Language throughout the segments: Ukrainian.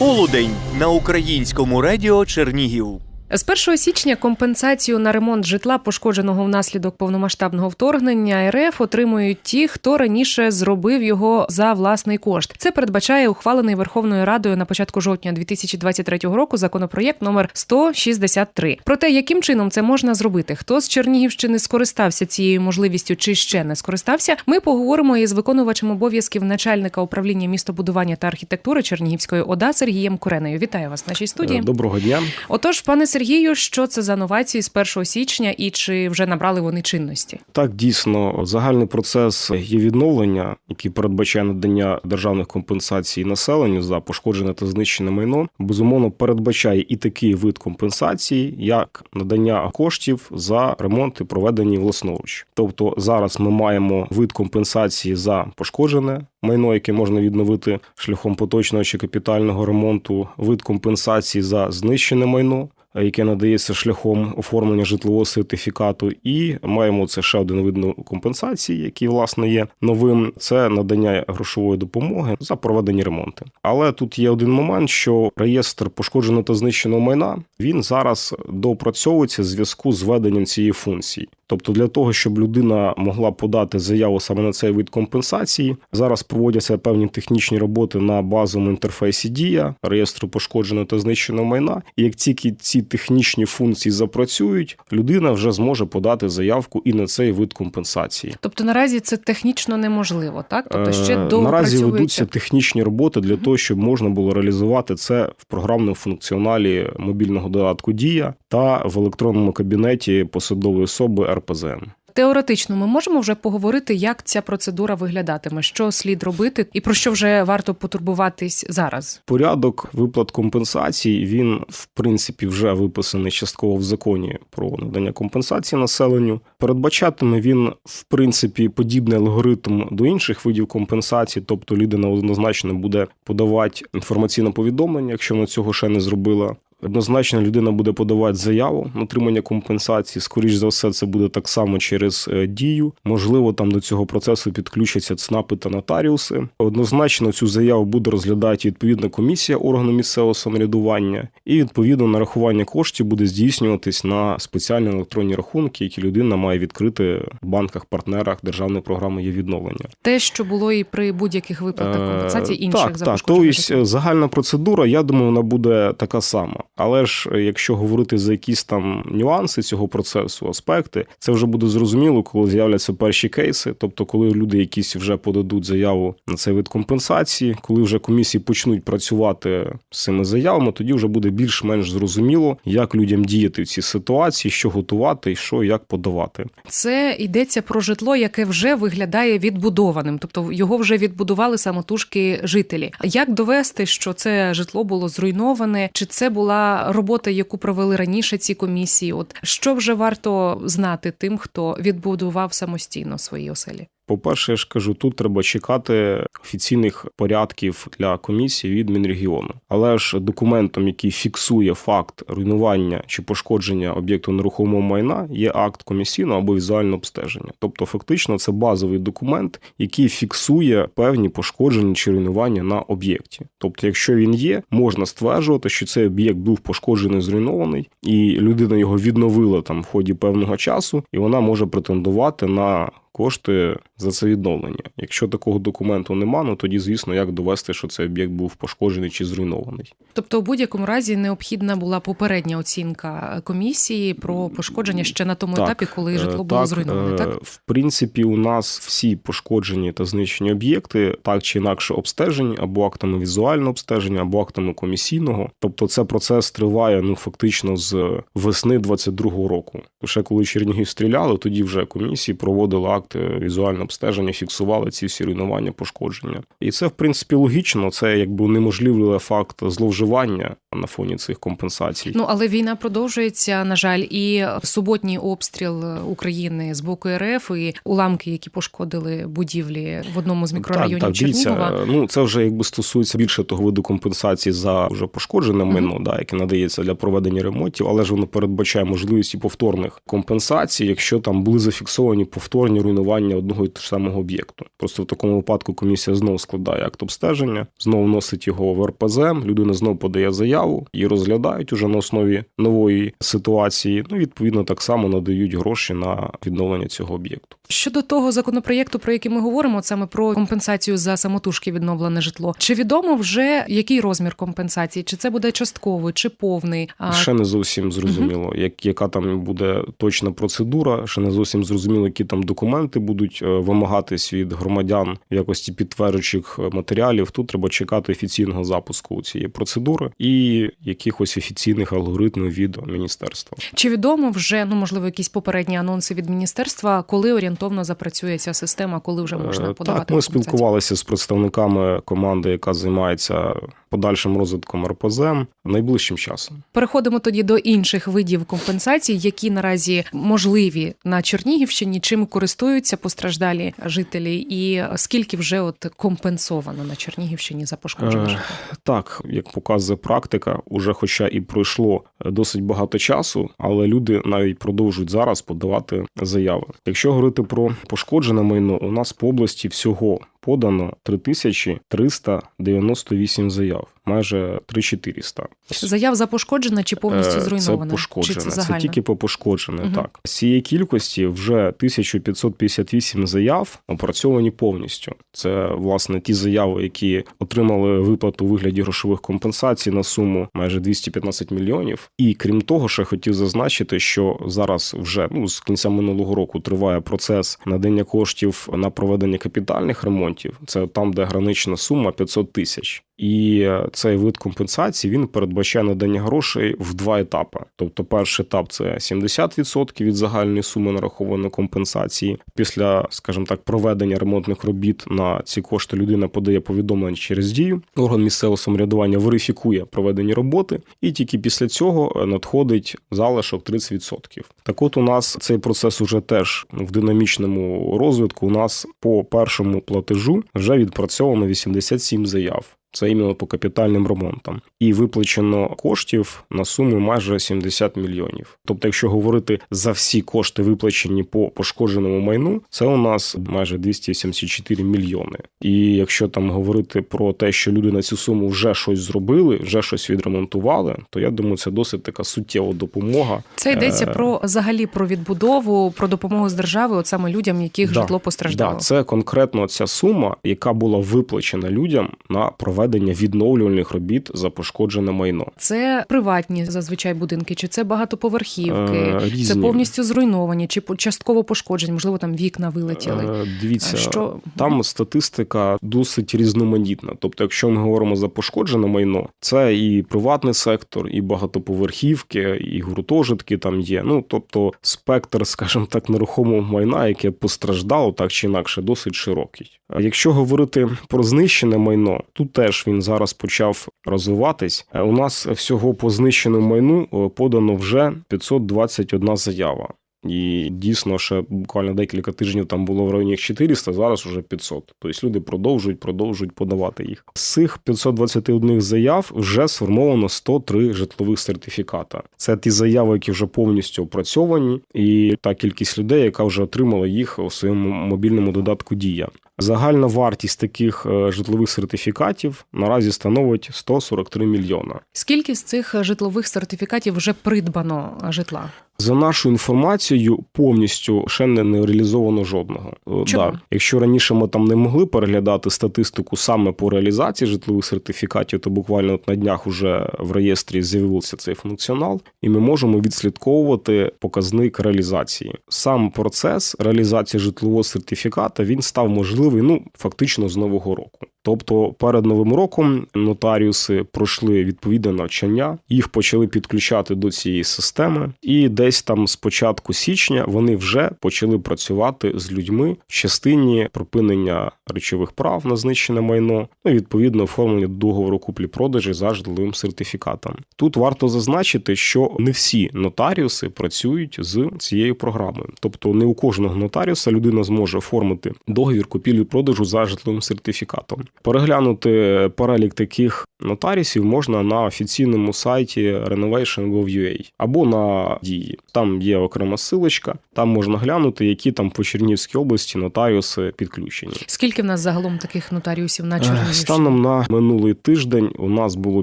Полудень на українському радіо Чернігів. З 1 січня компенсацію на ремонт житла, пошкодженого внаслідок повномасштабного вторгнення, РФ отримують ті, хто раніше зробив його за власний кошт. Це передбачає ухвалений Верховною Радою на початку жовтня 2023 року законопроєкт номер 163. Про те, яким чином це можна зробити, хто з Чернігівщини скористався цією можливістю чи ще не скористався, ми поговоримо із виконувачем обов'язків начальника управління містобудування та архітектури Чернігівської ОДА Сергієм Куренею. Вітаю вас в нашій студії. Доброго дня. Отож, пане Сергію, що це за новації з 1 січня і чи вже набрали вони чинності? Так, дійсно, загальний процес є відновлення, який передбачає надання державних компенсацій населенню за пошкоджене та знищене майно. Безумовно, передбачає і такий вид компенсації, як надання коштів за ремонт проведені власноруч. Тобто зараз ми маємо вид компенсації за пошкоджене. Майно, яке можна відновити шляхом поточного чи капітального ремонту, вид компенсації за знищене майно, яке надається шляхом оформлення житлового сертифікату, і маємо це ще один вид компенсації, який власне є новим. Це надання грошової допомоги за проведені ремонти. Але тут є один момент, що реєстр пошкодженого та знищеного майна він зараз доопрацьовується в зв'язку з введенням цієї функції. Тобто, для того, щоб людина могла подати заяву саме на цей вид компенсації, зараз проводяться певні технічні роботи на базовому інтерфейсі Дія реєстру пошкодженого та знищеного майна. І як тільки ці технічні функції запрацюють, людина вже зможе подати заявку і на цей вид компенсації. Тобто наразі це технічно неможливо, так? Тобто ще Е, наразі ведуться технічні роботи для того, щоб можна було реалізувати це в програмному функціоналі мобільного додатку Дія та в електронному кабінеті посадової особи РПЗН. Теоретично ми можемо вже поговорити, як ця процедура виглядатиме, що слід робити, і про що вже варто потурбуватись зараз. Порядок виплат компенсацій він в принципі вже виписаний частково в законі про надання компенсації населенню. Передбачатиме він в принципі подібний алгоритм до інших видів компенсації, тобто людина однозначно буде подавати інформаційне повідомлення, якщо вона цього ще не зробила. Однозначно людина буде подавати заяву на отримання компенсації. Скоріш за все, це буде так само через е, дію. Можливо, там до цього процесу підключаться ЦНАПи та нотаріуси. Однозначно цю заяву буде розглядати відповідна комісія органу місцевого самоврядування, і відповідно нарахування коштів буде здійснюватись на спеціальні електронні рахунки, які людина має відкрити в банках-партнерах державної програми є відновлення. Те, що було і при будь-яких виплатах компенсацій Е, інших так, так. Тобто загальна процедура, я думаю, вона буде така сама. Але ж е, якщо говорити за якісь там нюанси цього процесу, аспекти, це вже буде зрозуміло, коли з'являться перші кейси. Тобто, коли люди якісь вже подадуть заяву на цей вид компенсації, коли вже комісії почнуть працювати з цими заявами, тоді вже буде більш-менш зрозуміло, як людям діяти в цій ситуації, що готувати і що як подавати. Це йдеться про житло, яке вже виглядає відбудованим, тобто його вже відбудували самотужки жителі. Як довести, що це житло було зруйноване, чи це була робота, яку провели раніше ці комісії? От що вже варто знати тим, хто відбудував самостійно свої оселі? По-перше, я ж кажу, тут треба чекати офіційних порядків для комісії від Мінрегіону. Але ж документом, який фіксує факт руйнування чи пошкодження об'єкту нерухомого майна, є акт комісійного або візуального обстеження. Тобто, фактично, це базовий документ, який фіксує певні пошкодження чи руйнування на об'єкті. Тобто, якщо він є, можна стверджувати, що цей об'єкт був пошкоджений, зруйнований, і людина його відновила там в ході певного часу, і вона може претендувати на кошти за це відновлення. Якщо такого документу нема, ну тоді, звісно, як довести, що цей об'єкт був пошкоджений чи зруйнований. Тобто, у будь-якому разі необхідна була попередня оцінка комісії про пошкодження ще на тому етапі, коли е, житло було зруйноване. е, Так в принципі, у нас всі пошкоджені та знищені об'єкти так чи інакше обстежені або актами візуального обстеження, або актами комісійного. Тобто, це процес триває ну фактично з весни 22-го року. Ще коли Чернігів стріляли, тоді вже комісії проводили акт е, візуального обстеження, фіксували ці всі руйнування, пошкодження. І це в принципі логічно. Це якби унеможливлює факт зловживання на фоні цих компенсацій. Ну але війна продовжується, на жаль, і суботній обстріл України з боку РФ і уламки, які пошкодили будівлі в одному з мікрорайонів так, так, Чернігова. ну це вже якби стосується більше того виду компенсації за вже пошкоджене майно, да, яке надається для проведення ремонтів, але ж воно передбачає можливість і повторних компенсацій, якщо там були зафіксовані повторні руйнування одного і того ж самого об'єкту. Просто в такому випадку комісія знову складає акт обстеження, знову вносить його в РПЗ. Людина знову подає заяву і розглядають уже на основі нової ситуації. Ну відповідно так само надають гроші на відновлення цього об'єкту. Щодо того законопроєкту, про який ми говоримо, от саме про компенсацію за самотужки відновлене житло. Чи відомо вже який розмір компенсації? Чи це буде частковий, чи повний? А Ще не зовсім зрозуміло, як яка там буде точна процедура. Ще не зовсім зрозуміло, які там документи будуть е, вимагатись від громадян в якості підтверджуючих е, матеріалів. Тут треба чекати офіційного запуску цієї процедури і якихось офіційних алгоритмів від міністерства. чи відомо вже ну можливо якісь попередні анонси від міністерства, коли орієнтовно запрацює ця система, коли вже можна Е, подавати Так, ми спілкувалися з представниками команди, яка займається подальшим розвитком РПЗ найближчим часом. Переходимо тоді до інших видів компенсацій, які наразі можливі на Чернігівщині. Чим користуються постраждалі жителі, і скільки вже от компенсовано на Чернігівщині за пошкоджене Е. Так, як показує практика, уже хоча і пройшло досить багато часу, але люди навіть продовжують зараз подавати заяви. Якщо говорити про пошкоджене майно, у нас по області всього подано 3398 заяв, майже 3400. Заяв за пошкоджене чи повністю Е, зруйноване? Це пошкоджене. Чи це Це, тільки по пошкоджене. Мгм. Так з цієї кількості вже 1558 заяв опрацьовані повністю. Це власне ті заяви, які отримали виплату у вигляді грошових компенсацій на суму майже 215 мільйонів. І крім того, ще хотів зазначити, що зараз вже ну з кінця минулого року триває процес надання коштів на проведення капітальних ремонтів. Це там, де гранична сума 500 тисяч. І цей вид компенсації він передбачає надання грошей в два етапи. Тобто, перший етап це 70% від загальної суми нарахованої компенсації. Після, скажімо так, проведення ремонтних робіт на ці кошти людина подає повідомлення через дію. Орган місцевого самоврядування верифікує проведені роботи, і тільки після цього надходить залишок 30%. Так, от у нас цей процес уже теж в динамічному розвитку. У нас по першому платежу вже відпрацьовано 87 заяв. Це іменно по капітальним ремонтам, і виплачено коштів на суму майже 70 мільйонів. Тобто, якщо говорити за всі кошти, виплачені по пошкодженому майну, це у нас майже 274 мільйони. І якщо там говорити про те, що люди на цю суму вже щось зробили, вже щось відремонтували, то я думаю, це досить така суттєва допомога. Це йдеться Е, про взагалі про відбудову, про допомогу з держави, от саме людям, яких Да, житло постраждало. Да, це конкретно ця сума, яка була виплачена людям на проведення відновлювальних робіт за пошкоджене майно. Це приватні зазвичай будинки, чи це багатоповерхівки, Е, це повністю зруйновані, чи частково пошкоджені, можливо, там вікна вилетіли. Е, Дивіться, що там статистика досить різноманітна. Тобто, якщо ми говоримо за пошкоджене майно, це і приватний сектор, і багатоповерхівки, і гуртожитки там є. Ну тобто, спектр, скажімо так, нерухомого майна, яке постраждало так чи інакше, досить широкий. Якщо говорити про знищене майно, тут теж він зараз почав розвиватись. Е, У нас всього по знищеному майну е, подано вже 521 заява. І дійсно, ще буквально декілька тижнів там було в районі 400, зараз уже 500. Тобто люди продовжують, продовжують подавати їх. З цих 521 заяв вже сформовано 103 житлових сертифіката. Це ті заяви, які вже повністю опрацьовані, і та кількість людей, яка вже отримала їх у своєму мобільному додатку Дія. Загальна вартість таких е, житлових сертифікатів наразі становить 143 мільйона. Скільки з цих житлових сертифікатів вже придбано житла? За нашою інформацією, повністю ще не, не реалізовано жодного. Е, Чому? Да. Якщо раніше ми там не могли переглядати статистику саме по реалізації житлових сертифікатів, то буквально от на днях уже в реєстрі з'явився цей функціонал, і ми можемо відслідковувати показник реалізації. Сам процес реалізації житлового сертифіката він став можливий ну фактично з нового року. Тобто перед новим роком нотаріуси пройшли відповідне навчання, їх почали підключати до цієї системи, і десь там з початку січня вони вже почали працювати з людьми в частині припинення речових прав на знищене майно, ну відповідно оформлення договору куплі-продажі за житловим сертифікатом. Тут варто зазначити, що не всі нотаріуси працюють з цією програмою, тобто не у кожного нотаріуса людина зможе оформити договір купівлі-продажу за житловим сертифікатом. Переглянути перелік таких нотаріусів можна на офіційному сайті renovation.gov.ua або на дії. Там є окрема силочка, там можна глянути, які там по Чернігівській області нотаріуси підключені. Скільки в нас загалом таких нотаріусів на Е, Чернігівщині? Станом на минулий тиждень у нас було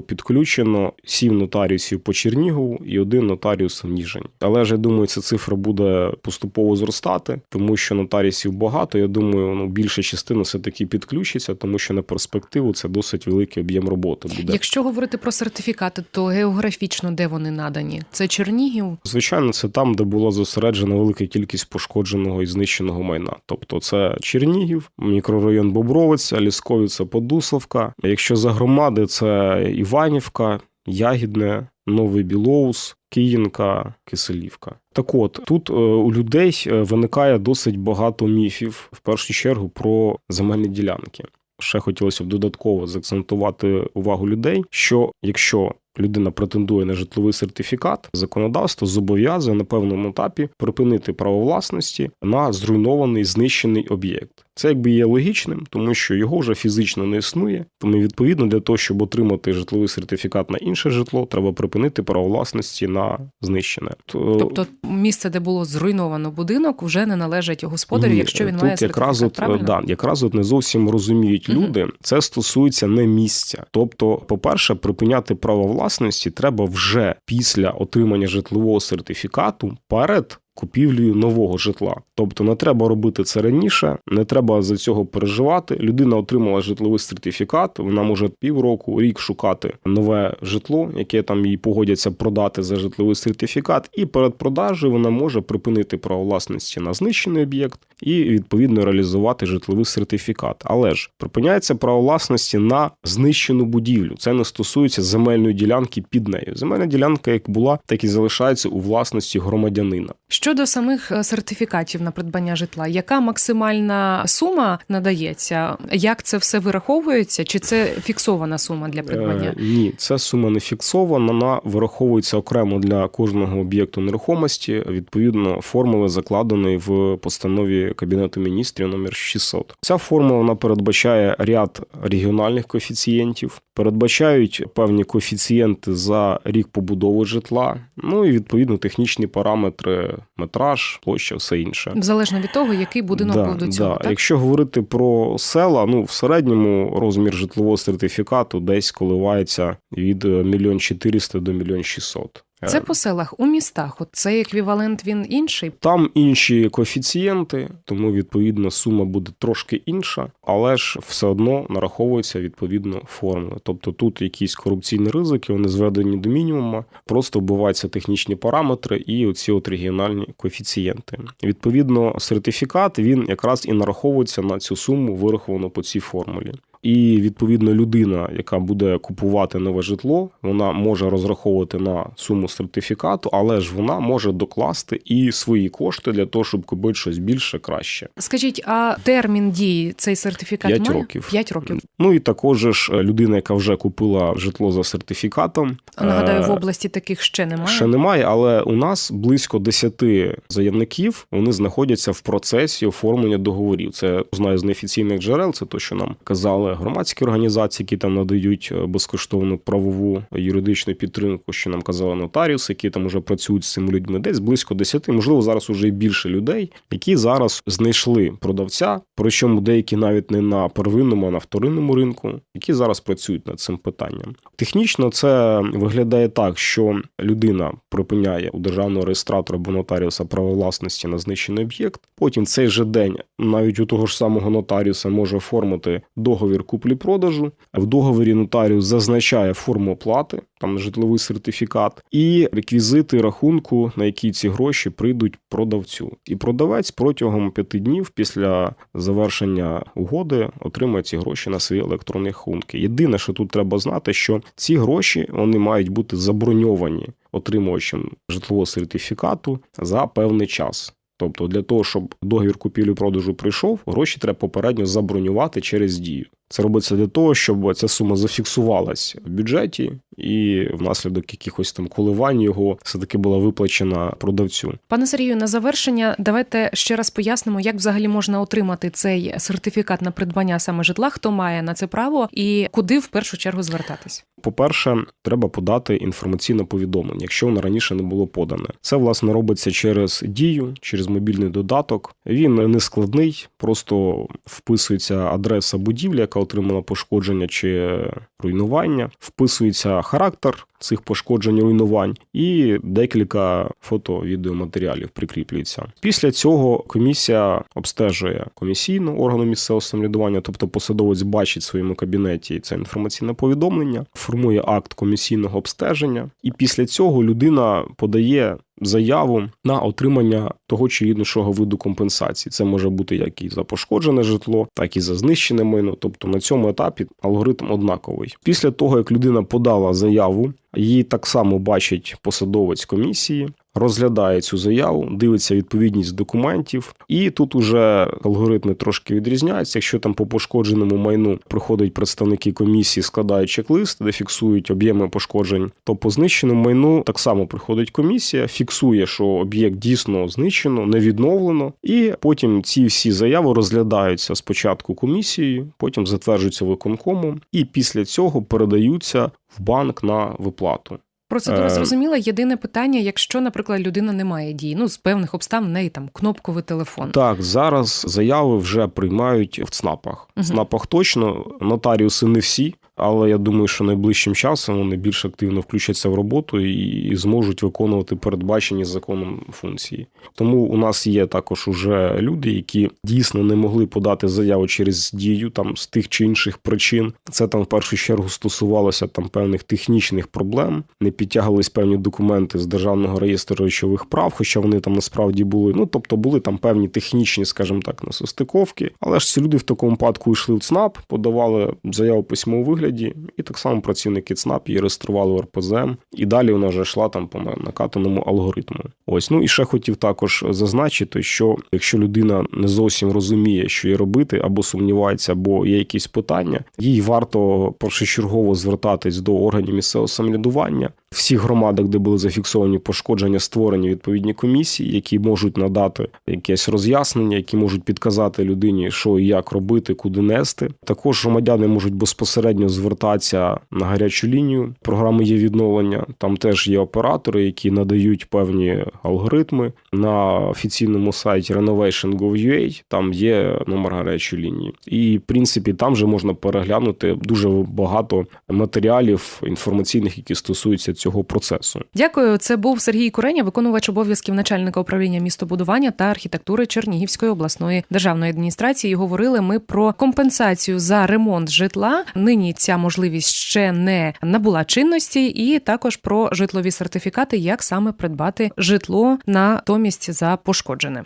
підключено сім нотаріусів по Чернігову і один нотаріус в Ніжині. Але ж я думаю, ця цифра буде поступово зростати, тому що нотаріусів багато. Я думаю, ну більша частина все таки підключиться, тому що на перспективу це досить великий об'єм роботи буде. Якщо говорити про сертифікати, то географічно де вони надані? Це Чернігів. Звичайно, це там, де була зосереджена велика кількість пошкодженого і знищеного майна. Тобто, це Чернігів, мікрорайон Бобровиця, Лісковиця, Подусовка. Якщо за громади, це Іванівка, Ягідне, Новий Білоус, Київка, Киселівка. Так от тут е, у людей е, виникає досить багато міфів, в першу чергу про земельні ділянки. Ще хотілося б додатково заакцентувати увагу людей, що якщо людина претендує на житловий сертифікат, законодавство зобов'язує на певному етапі припинити право власності на зруйнований знищений об'єкт. Це якби є логічним, тому що його вже фізично не існує. Тому відповідно для того, щоб отримати житловий сертифікат на інше житло, треба припинити право власності на знищене. Тобто місце, де було зруйновано будинок, вже не належить господарю, Ні, якщо він тут має якраз от, правильно? да, якраз от не зовсім розуміють люди. Це стосується не місця. Тобто, по-перше, припиняти право власності треба вже після отримання житлового сертифікату перед. Купівлею нового житла, тобто не треба робити це раніше, не треба за цього переживати. Людина отримала житловий сертифікат. Вона може півроку, рік шукати нове житло, яке там їй погодяться продати за житловий сертифікат, і перед продажею вона може припинити право власності на знищений об'єкт і відповідно реалізувати житловий сертифікат. Але ж припиняється право власності на знищену будівлю. Це не стосується земельної ділянки під нею. Земельна ділянка, як була, так і залишається у власності громадянина. Щодо самих е, сертифікатів на придбання житла, яка максимальна сума надається? Як це все вираховується? Чи це фіксована сума для придбання? Е, ні, ця сума не фіксована. Вона вираховується окремо для кожного об'єкту нерухомості. Відповідно, формули закладені в постанові Кабінету міністрів номер 600. Ця формула вона передбачає ряд регіональних коефіцієнтів, передбачають певні коефіцієнти за рік побудови житла. Ну і відповідно технічні параметри, метраж, площа, все інше. Залежно від того, який будинок Да, був до цього, да. так? Якщо говорити про села, ну в середньому розмір житлового сертифікату десь коливається від е, мільйон 400 до мільйон 600. Це Е, по селах, у містах. От цей еквівалент він інший. Там інші коефіцієнти, тому відповідно сума буде трошки інша, але ж все одно нараховується відповідно формули. Тобто тут якісь корупційні ризики, вони зведені до мінімуму, просто вбиваються технічні параметри і оці от регіональні коефіцієнти. Відповідно, сертифікат він якраз і нараховується на цю суму, вираховану по цій формулі. І відповідно людина, яка буде купувати нове житло, вона може розраховувати на суму сертифікату, але ж вона може докласти і свої кошти для того, щоб купити щось більше краще. Скажіть, а термін дії цей сертифікат П'ять має? років. П'ять років. Ну і також ж людина, яка вже купила житло за сертифікатом, Нагадаю, е, в області таких ще немає. Ще немає, але у нас близько 10 заявників вони знаходяться в процесі оформлення договорів. Це знаю з неофіційних джерел. Це то, що нам казали громадські організації, які там надають е, безкоштовну правову юридичну підтримку. Що нам казали нотаріуси, які там вже працюють з цими людьми. Десь близько 10, можливо, зараз уже і більше людей, які зараз знайшли продавця, причому деякі навіть не на первинному, а на вторинному ринку, які зараз працюють над цим питанням. Технічно це виглядає так, що людина припиняє у державного реєстратора або нотаріуса право власності на знищений об'єкт. Потім цей же день навіть у того ж самого нотаріуса може оформити договір куплі-продажу. В договорі нотаріус зазначає форму оплати, там житловий сертифікат, і реквізити рахунку, на які ці гроші прийдуть продавцю. І продавець протягом п'яти днів після завершення угоди отримає ці гроші на свої електронні рахунки. Єдине, що тут треба знати, що ці гроші вони мають бути заброньовані отримувачем житлового сертифікату за певний час. Тобто для того, щоб договір купівлі продажу прийшов, гроші треба попередньо забронювати через дію. Це робиться для того, щоб ця сума зафіксувалась в бюджеті, і внаслідок якихось там коливань його все таки була виплачена продавцю. Пане Сергію, на завершення давайте ще раз пояснимо, як взагалі можна отримати цей сертифікат на придбання саме житла, хто має на це право і куди в першу чергу звертатись. По-перше, треба подати інформаційне повідомлення, якщо воно раніше не було подане. Це власне робиться через дію, через мобільний додаток. Він не складний, просто вписується адреса будівлі, яка отримала пошкодження чи руйнування, вписується характер цих пошкоджень руйнувань, і декілька фото-відеоматеріалів прикріплюється. Після цього комісія обстежує комісійно органу місцевого самоврядування, тобто посадовець бачить в своєму кабінеті це інформаційне повідомлення, формує акт комісійного обстеження, і після цього людина подає. Заяву на отримання того чи іншого виду компенсації. Це може бути як і за пошкоджене житло, так і за знищене майно. Тобто на цьому етапі алгоритм однаковий. Після того, як людина подала заяву, її так само бачить посадовець комісії, розглядає цю заяву, дивиться відповідність документів, і тут уже алгоритми трошки відрізняються. Якщо там по пошкодженому майну приходять представники комісії, складають чек-лист, де фіксують об'єми пошкоджень, то по знищеному майну так само приходить комісія, фіксує, що об'єкт дійсно знищено, не відновлено, і потім ці всі заяви розглядаються спочатку комісією, потім затверджуються виконкомом, і після цього передаються в банк на виплату. Процедура Е, зрозуміла. Єдине питання, якщо, наприклад, людина не має дій, ну з певних обставин в неї там кнопковий телефон. Так, зараз заяви вже приймають в ЦНАПах. В ЦНАПах точно нотаріуси не всі, але я думаю, що найближчим часом вони більш активно включаться в роботу і, зможуть виконувати передбачені законом функції. Тому у нас є також уже люди, які дійсно не могли подати заяву через дію там з тих чи інших причин. Це там в першу чергу стосувалося там певних технічних проблем, не підтягувались певні документи з державного реєстру речових прав, хоча вони там насправді були. Ну тобто були там певні технічні, скажімо так, несостиковки. Але ж ці люди в такому випадку йшли в ЦНАП, подавали заяву в письмовому вигляді, і так само працівники ЦНАП її реєстрували в РПЗМ, і далі вона вже йшла там по накатаному алгоритму. Ось ну і ще хотів також зазначити, що якщо людина не зовсім розуміє, що їй робити, або сумнівається, або є якісь питання, їй варто першочергово звертатись до органів місцевого самоврядування. Всіх громадах, де були зафіксовані пошкодження, створені відповідні комісії, які можуть надати якесь роз'яснення, які можуть підказати людині, що і як робити, куди нести. Також громадяни можуть безпосередньо звертатися на гарячу лінію. Програми є відновлення. Там теж є оператори, які надають певні алгоритми на офіційному сайті renovation.gov.ua, Там є номер гарячої лінії, і в принципі там вже можна переглянути дуже багато матеріалів інформаційних, які стосуються цього процесу. Дякую. Це був Сергій Куреня, виконувач обов'язків начальника управління містобудування та архітектури Чернігівської обласної державної адміністрації. Говорили ми про компенсацію за ремонт житла. Нині ця можливість ще не набула чинності, і також про житлові сертифікати, як саме придбати житло натомість за пошкоджене.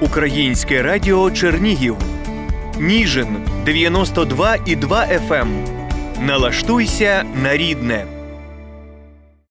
Українське радіо Чернігів. Ніжин 92,2 FM. Налаштуйся на рідне.